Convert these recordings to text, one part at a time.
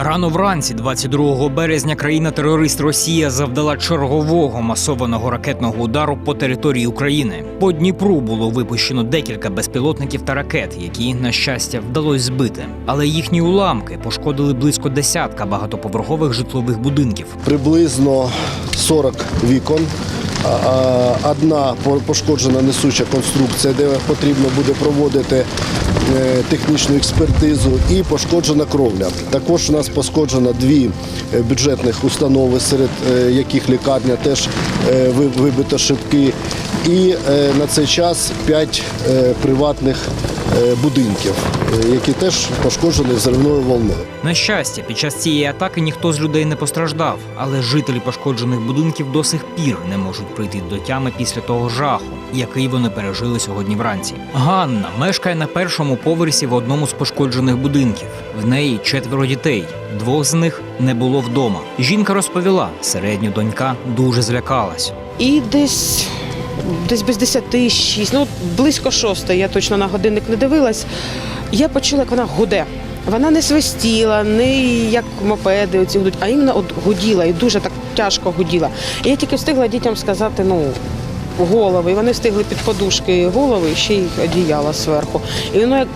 Рано вранці, 22 березня, країна-терорист Росія завдала чергового масованого ракетного удару по території України. По Дніпру було випущено декілька безпілотників та ракет, які, на щастя, вдалося збити. Але їхні уламки пошкодили близько десятка багатоповерхових житлових будинків. приблизно 40 вікон. Одна пошкоджена несуча конструкція, де потрібно буде проводити е, технічну експертизу, і пошкоджена кровля. Також у нас пошкоджено дві е, бюджетних установи, серед е, яких лікарня теж вибито шибки. І на цей час п'ять приватних будинків, е, які теж пошкоджені взривною волною. На щастя, під час цієї атаки ніхто з людей не постраждав, але жителі пошкоджених будинків до сих пір не можуть прийти до тями після того жаху, який вони пережили сьогодні вранці. Ганна мешкає на першому поверсі в одному з пошкоджених будинків. В неї четверо дітей. Двох з них не було вдома. Жінка розповіла, середня донька дуже злякалась. І десь, десь без 10, 6, ну близько 6, я точно на годинник не дивилась. Я почула, як вона гуде. Вона не свистіла, не як мопеди оці гудуть, а іменно от гуділа і дуже так тяжко гуділа. І я тільки встигла дітям сказати, ну. Голови, і вони встигли під подушки голови, ще й одіяла зверху. І воно як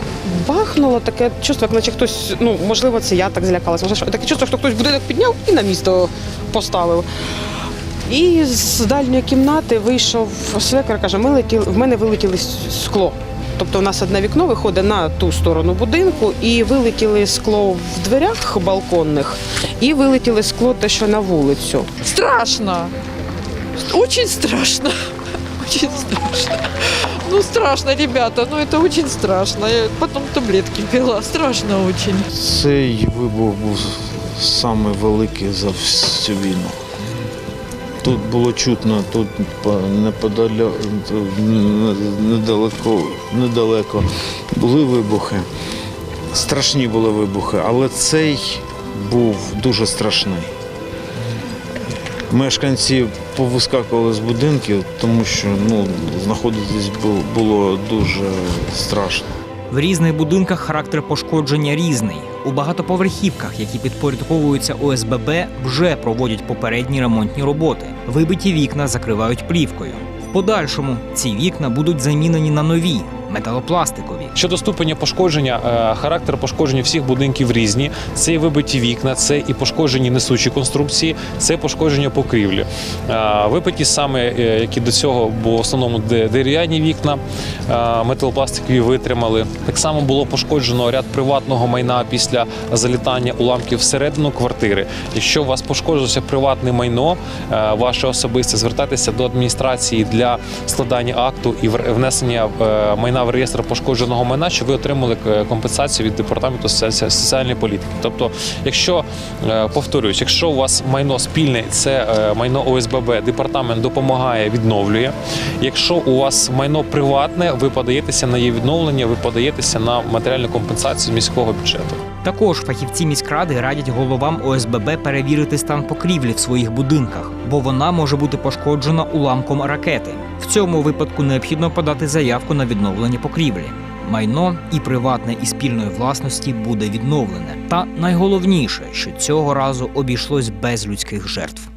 бахнуло, таке чувство, як наче хтось, ну можливо, це я так злякалася. Таке чувство, що хтось будинок підняв і на місто поставив. І з дальньої кімнати вийшов свекер, каже, ми летіли, в мене вилетіло скло. Тобто у нас одне вікно виходить на ту сторону будинку, і вилетіли скло в дверях балконних, і вилетіли скло те, що на вулицю. Страшно. Очень страшно. Очень страшно. Ну, страшно, ребята, ну это очень страшно. Я потом таблетки пила. Страшно очень. Цей вибух був самий за всю війну. Тут було чутно, тут недалеко, недалеко були вибухи. Страшні були вибухи, але цей був дуже страшний. Мешканці повискакували з будинків, тому що ну, знаходитись було дуже страшно. В різних будинках характер пошкодження різний. У багатоповерхівках, які підпорядковуються ОСББ, вже проводять попередні ремонтні роботи. Вибиті вікна закривають плівкою. В подальшому ці вікна будуть замінені на нові металопластикові. Щодо ступеня пошкодження, е, характер пошкодження всіх будинків різні. Це і вибиті вікна, це і пошкоджені несучі конструкції, це пошкодження покрівлі. Е, Вибиті саме, е, які до цього, бо в основному дерев'яні вікна, металопластикові витримали. Так само було пошкоджено ряд приватного майна після залітання уламків всередину квартири. Якщо у вас пошкоджувалося приватне майно, ваше особисте, звертайтеся до адміністрації для складання акту і внесення майна в реєстр пошкодженого майна, щоб ви отримали е, компенсацію від департаменту соціальної політики. Тобто, якщо е, повторюсь, якщо у вас майно спільне, це е, майно ОСББ, департамент допомагає, відновлює. Якщо у вас майно приватне, ви подаєтеся на її відновлення, ви подаєтеся на матеріальну компенсацію міського бюджету. Також фахівці міськради радять головам ОСББ перевірити стан покрівлі в своїх будинках, бо вона може бути пошкоджена уламком ракети. В цьому випадку необхідно подати заявку на відновлення покрівлі. Майно і приватне, і спільної власності буде відновлене. Та найголовніше, що цього разу обійшлось без людських жертв.